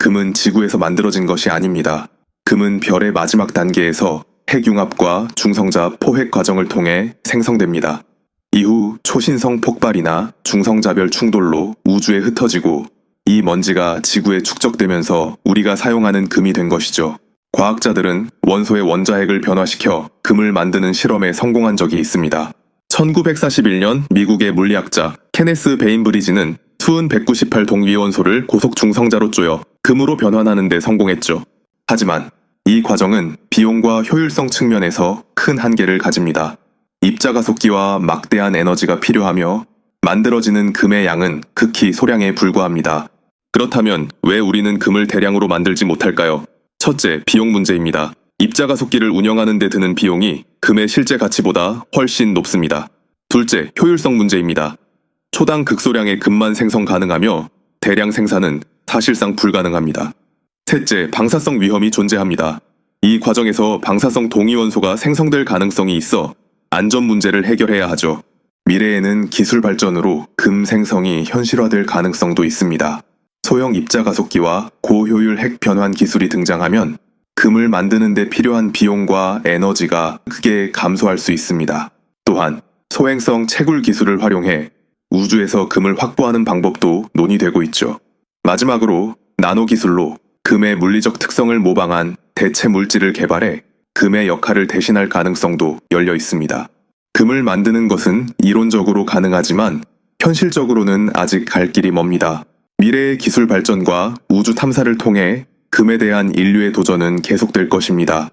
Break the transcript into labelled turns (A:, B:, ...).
A: 금은 지구에서 만들어진 것이 아닙니다. 금은 별의 마지막 단계에서 핵융합과 중성자 포획 과정을 통해 생성됩니다. 이후 초신성 폭발이나 중성자별 충돌로 우주에 흩어지고 이 먼지가 지구에 축적되면서 우리가 사용하는 금이 된 것이죠. 과학자들은 원소의 원자핵을 변화시켜 금을 만드는 실험에 성공한 적이 있습니다. 1941년 미국의 물리학자 케네스 베인브리지는 수은 198 동위원소를 고속 중성자로 쪼여 금으로 변환하는 데 성공했죠. 하지만 이 과정은 비용과 효율성 측면에서 큰 한계를 가집니다. 입자 가속기와 막대한 에너지가 필요하며 만들어지는 금의 양은 극히 소량에 불과합니다. 그렇다면 왜 우리는 금을 대량으로 만들지 못할까요? 첫째, 비용 문제입니다. 입자 가속기를 운영하는 데 드는 비용이 금의 실제 가치보다 훨씬 높습니다. 둘째, 효율성 문제입니다. 초당 극소량의 금만 생성 가능하며 대량 생산은 사실상 불가능합니다. 셋째, 방사성 위험이 존재합니다. 이 과정에서 방사성 동위원소가 생성될 가능성이 있어 안전 문제를 해결해야 하죠. 미래에는 기술 발전으로 금 생성이 현실화될 가능성도 있습니다. 소형 입자 가속기와 고효율 핵 변환 기술이 등장하면 금을 만드는 데 필요한 비용과 에너지가 크게 감소할 수 있습니다. 또한 소행성 채굴 기술을 활용해 우주에서 금을 확보하는 방법도 논의되고 있죠. 마지막으로 나노 기술로 금의 물리적 특성을 모방한 대체 물질을 개발해 금의 역할을 대신할 가능성도 열려 있습니다. 금을 만드는 것은 이론적으로 가능하지만 현실적으로는 아직 갈 길이 멉니다. 미래의 기술 발전과 우주 탐사를 통해 금에 대한 인류의 도전은 계속될 것입니다.